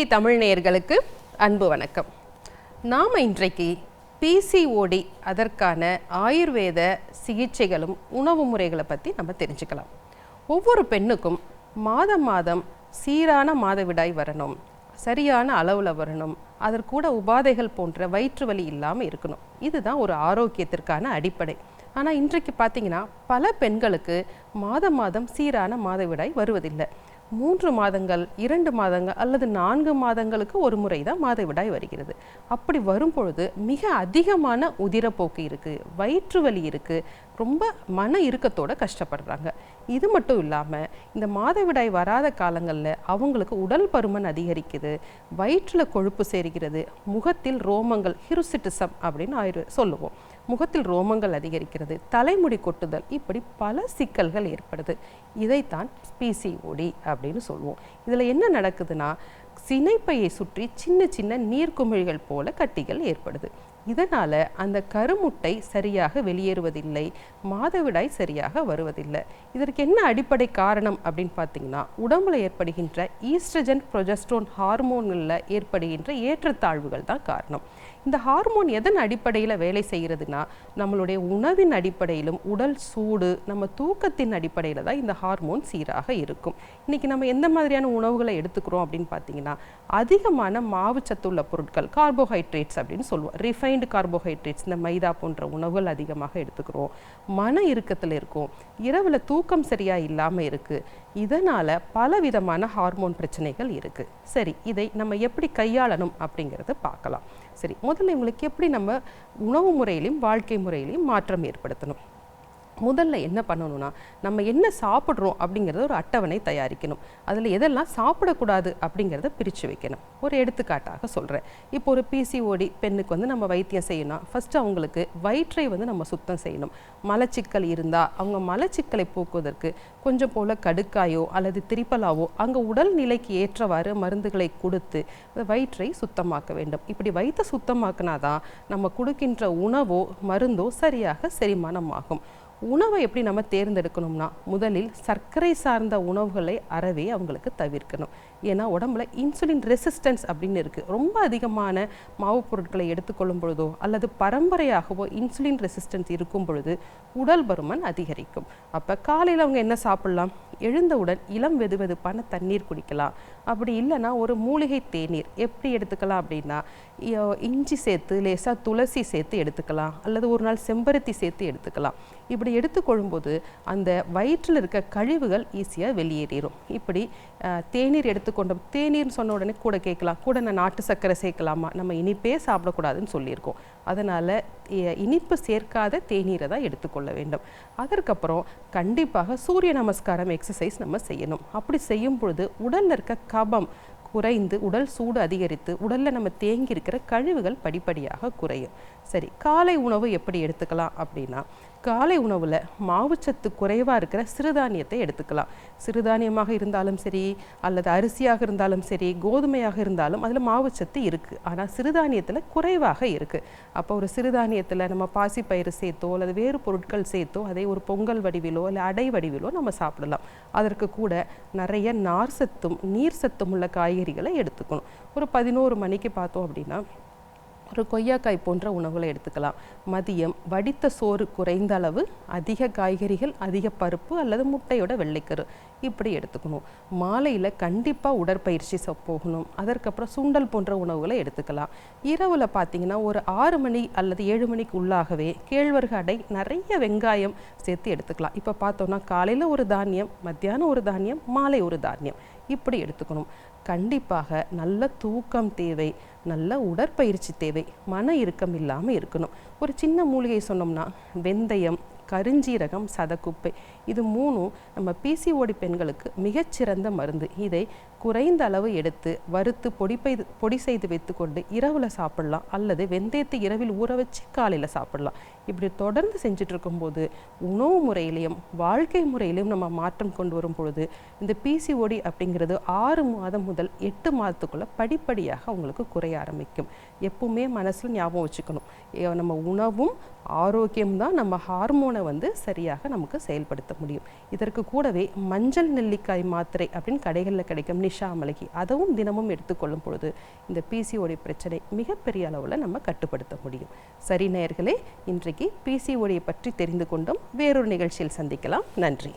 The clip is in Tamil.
டிடி தமிழ் நேயர்களுக்கு அன்பு வணக்கம். நாம் இன்றைக்கு பிசிஓடி அதற்கான ஆயுர்வேத சிகிச்சைகளும் உணவு முறைகளை பற்றி நம்ம தெரிஞ்சுக்கலாம். ஒவ்வொரு பெண்ணுக்கும் மாதம் மாதம் சீரான மாதவிடாய் வரணும் சரியான அளவில் வரணும் அதற்கூட உபாதைகள் போன்ற வயிற்று வலி இல்லாமல் இருக்கணும். இதுதான் ஒரு ஆரோக்கியத்திற்கான அடிப்படை. ஆனால் இன்றைக்கு பார்த்தீங்கன்னா பல பெண்களுக்கு மாதம் மாதம் சீரான மாதவிடாய் வருவதில்லை. மூன்று மாதங்கள் இரண்டு மாதங்கள் அல்லது நான்கு மாதங்களுக்கு ஒரு முறை தான் மாதவிடாய் வருகிறது. அப்படி வரும்பொழுது மிக அதிகமான உதிரப்போக்கு இருக்குது வயிற்று வலி இருக்குது ரொம்ப மன இறுக்கத்தோட கஷ்டப்படுறாங்க. இது மட்டும் இல்லாமல் இந்த மாதவிடாய் வராத காலங்களில் அவங்களுக்கு உடல் பருமன் அதிகரிக்குது வயிற்றில் கொழுப்பு சேர்கிறது முகத்தில் ரோமங்கள் ஹிருசிட்டிசம் அப்படின்னு ஆயுர் சொல்லுவோம். முகத்தில் ரோமங்கள் அதிகரிக்கிறது தலைமுடி கொட்டுதல் இப்படி பல சிக்கல்கள் ஏற்படுது. இதைத்தான் பிசிஓடி அப்படின்னு சொல்லுவோம். இதில் என்ன நடக்குதுன்னா சினைப்பையை சுற்றி சின்ன சின்ன நீர்க்குமிழிகள் போல கட்டிகள் ஏற்படுது. இதனால் அந்த கருமுட்டை சரியாக வெளியேறுவதில்லை மாதவிடாய் சரியாக வருவதில்லை. இதற்கு என்ன அடிப்படை காரணம் அப்படின்னு பார்த்தீங்கன்னா உடம்புல ஏற்படுகின்ற ஈஸ்ட்ரஜன் ப்ரொஜஸ்ட்ரோன் ஹார்மோன்களில் ஏற்படுகின்ற ஏற்றத்தாழ்வுகள் தான் காரணம். இந்த ஹார்மோன் எதன் அடிப்படையில் வேலை செய்கிறதுனா நம்மளுடைய உணவின் அடிப்படையிலும் உடல் சூடு நம்ம தூக்கத்தின் அடிப்படையில் தான் இந்த ஹார்மோன் சீராக இருக்கும். இன்றைக்கி நம்ம எந்த மாதிரியான உணவுகளை எடுத்துக்கிறோம் அப்படின்னு பார்த்தீங்கன்னா அதிகமான மாவு சத்துள்ள பொருட்கள் கார்போஹைட்ரேட்ஸ் அப்படின்னு சொல்லுவோம். ரிஃபைன்டு கார்போஹைட்ரேட்ஸ் இந்த மைதா போன்ற உணவுகள் அதிகமாக எடுத்துக்கிறோம். மன இறுக்கத்தில் இருக்கும். இரவில் தூக்கம் சரியாக இல்லாமல் இருக்குது இதனால் பலவிதமான ஹார்மோன் பிரச்சனைகள் இருக்குது சரி இதை நம்ம எப்படி கையாளணும் அப்படிங்கிறத பார்க்கலாம். சரி முதல்ல இவங்களுக்கு எப்படி நம்ம உணவு முறையிலையும் வாழ்க்கை முறையிலையும் மாற்றம் ஏற்படுத்தணும்? முதல்ல என்ன பண்ணணும்னா நம்ம என்ன சாப்பிட்றோம் அப்படிங்கிறத ஒரு அட்டவணை தயாரிக்கணும். அதில் எதெல்லாம் சாப்பிடக்கூடாது அப்படிங்கிறத பிரித்து வைக்கணும். ஒரு எடுத்துக்காட்டாக சொல்கிறேன் இப்போ ஒரு பிசிஓடி பெண்ணுக்கு வந்து நம்ம வைத்தியம் செய்யணும் ஃபஸ்ட்டு அவங்களுக்கு வயிற்றை வந்து நம்ம சுத்தம் செய்யணும். மலச்சிக்கல் இருந்தால் அவங்க மலச்சிக்கலை போக்குவதற்கு கொஞ்சம் போல் கடுக்காயோ அல்லது திரிப்பலாவோ அங்கே உடல் நிலைக்கு ஏற்றவாறு மருந்துகளை கொடுத்து வயிற்றை சுத்தமாக்க வேண்டும். இப்படி வயிற்றை சுத்தமாக்கினாதான் நம்ம கொடுக்கின்ற உணவோ மருந்தோ சரியாக செரிமானமாகும். உணவை எப்படி நம்ம தேர்ந்தெடுக்கணும்னா முதலில் சர்க்கரை சார்ந்த உணவுகளை அறவே அவங்களுக்கு தவிர்க்கணும். ஏன்னா உடம்புல இன்சுலின் ரெசிஸ்டன்ஸ் அப்படின்னு இருக்குது ரொம்ப அதிகமான மாவு பொருட்களை எடுத்துக்கொள்ளும் பொழுதோ அல்லது பரம்பரையாகவோ இன்சுலின் ரெசிஸ்டன்ஸ் இருக்கும் பொழுது உடல் பருமன் அதிகரிக்கும். அப்போ காலையில் அவங்க என்ன சாப்பிட்லாம்? எழுந்தவுடன் இளம் வெது வெதுப்பான தண்ணீர் குடிக்கலாம். அப்படி இல்லைன்னா ஒரு மூலிகை தேநீர் எப்படி எடுத்துக்கலாம் அப்படின்னா இஞ்சி சேர்த்து லேசாக துளசி சேர்த்து எடுத்துக்கலாம். அல்லது ஒரு நாள் செம்பருத்தி சேர்த்து எடுத்துக்கலாம். இப்படி எடுத்துக்கொள்ளும்போது அந்த வயிற்றில் இருக்க கழிவுகள் ஈஸியாக வெளியேறிடும் இப்படி தேநீர் எடுத்துக்கொண்ட தேநீர்னு சொன்ன உடனே கூட கேட்கலாம். கூட நான் நாட்டு சர்க்கரை சேர்க்கலாமா? நம்ம இனிப்பே சாப்பிடக்கூடாதுன்னு சொல்லியிருக்கோம். அதனால் இனிப்பு சேர்க்காத தேநீரை தான் எடுத்துக்கொள்ள வேண்டும். அதற்கப்புறம் கண்டிப்பாக சூரிய நமஸ்காரம் எக்ஸசைஸ் நம்ம செய்யணும். அப்படி செய்யும் பொழுது உடலில் இருக்க கபம் குறைந்து உடல் சூடு அதிகரித்து உடலில் நம்ம தேங்கி இருக்கிற கழிவுகள் படிப்படியாக குறையும். சரி காலை உணவு எப்படி எடுத்துக்கலாம் அப்படின்னா காலை உணவில் மாவுச்சத்து குறைவாக இருக்கிற சிறுதானியத்தை எடுத்துக்கலாம். சிறுதானியமாக இருந்தாலும் சரி அல்லது அரிசியாக இருந்தாலும் சரி கோதுமையாக இருந்தாலும் அதில் மாவுச்சத்து இருக்குது ஆனால் சிறுதானியத்தில் குறைவாக இருக்குது அப்போ ஒரு சிறுதானியத்தில் நம்ம பாசிப்பயிறு சேர்த்தோ அல்லது வேறு பொருட்கள் சேர்த்தோ அதை ஒரு பொங்கல் வடிவிலோ இல்லை அடை வடிவிலோ நம்ம சாப்பிடலாம். அதற்கு கூட நிறைய நார் சத்தும் நீர் சத்தும் உள்ள காய்கறி காய்கறிகளை எடுத்துக்கணும். ஒரு பதினோரு மணிக்கு பார்த்தோம் அப்படின்னா ஒரு கொய்யாக்காய் போன்ற உணவுகளை எடுத்துக்கலாம். மதியம் வடித்த சோறு குறைந்த அளவு அதிக காய்கறிகள் அதிக பருப்பு அல்லது முட்டையோட வெள்ளைக்கரு. இப்படி எடுத்துக்கணும். மாலையில் கண்டிப்பாக உடற்பயிற்சி போகணும். அதற்கப்புறம் சுண்டல் போன்ற உணவுகளை எடுத்துக்கலாம். இரவில் பார்த்தீங்கன்னா ஒரு ஆறு மணி அல்லது ஏழு மணிக்கு உள்ளாகவே கேழ்வரகு அடை நிறைய வெங்காயம் சேர்த்து எடுத்துக்கலாம். இப்போ பார்த்தோன்னா காலையில் ஒரு தானியம் மத்தியானம் ஒரு தானியம் மாலை ஒரு தானியம். இப்படி எடுத்துக்கணும். கண்டிப்பாக நல்ல தூக்கம் தேவை. நல்ல உடற்பயிற்சி தேவை மன இறுக்கம் இல்லாமல் இருக்கணும். ஒரு சின்ன மூலிகை சொன்னோம்னா வெந்தயம் கருஞ்சீரகம் சதக்குப்பை. இது மூணும் நம்ம பிசிஓடி பெண்களுக்கு மிகச்சிறந்த மருந்து. இதை குறைந்த அளவு எடுத்து வறுத்து பொடி பெய்து பொடி செய்து வைத்துக்கொண்டு இரவில் சாப்பிடலாம். அல்லது வெந்தயத்தை இரவில் ஊற வச்சு காலையில் சாப்பிடலாம். இப்படி தொடர்ந்து செஞ்சுட்டு இருக்கும்போது உணவு முறையிலையும் வாழ்க்கை முறையிலையும் நம்ம மாற்றம் கொண்டு வரும் பொழுது இந்த பிசிஓடி அப்படிங்கிறது ஆறு மாதம் முதல் எட்டு மாதத்துக்குள்ளே படிப்படியாக அவங்களுக்கு குறைய ஆரம்பிக்கும். எப்பவுமே மனசில் ஞாபகம் வச்சுக்கணும். ஏ- நம்ம உணவும் ஆரோக்கியம் தான் நம்ம ஹார்மோனை ஹார்மோனை வந்து சரியாக நமக்கு செயல்படுத்த முடியும். இதற்கு கூடவே மஞ்சள் நெல்லிக்காய் மாத்திரை அப்படின்னு கடைகளில் கிடைக்கும் நிஷா மலகி அதுவும் தினமும் எடுத்துக்கொள்ளும் பொழுது இந்த பிசிஓடி பிரச்சனை மிகப்பெரிய அளவில் நம்ம கட்டுப்படுத்த முடியும். சரி நேயர்களே இன்றைக்கு பிசிஓடியை பற்றி தெரிந்து கொண்டும். வேறொரு நிகழ்ச்சியில் சந்திக்கலாம். நன்றி.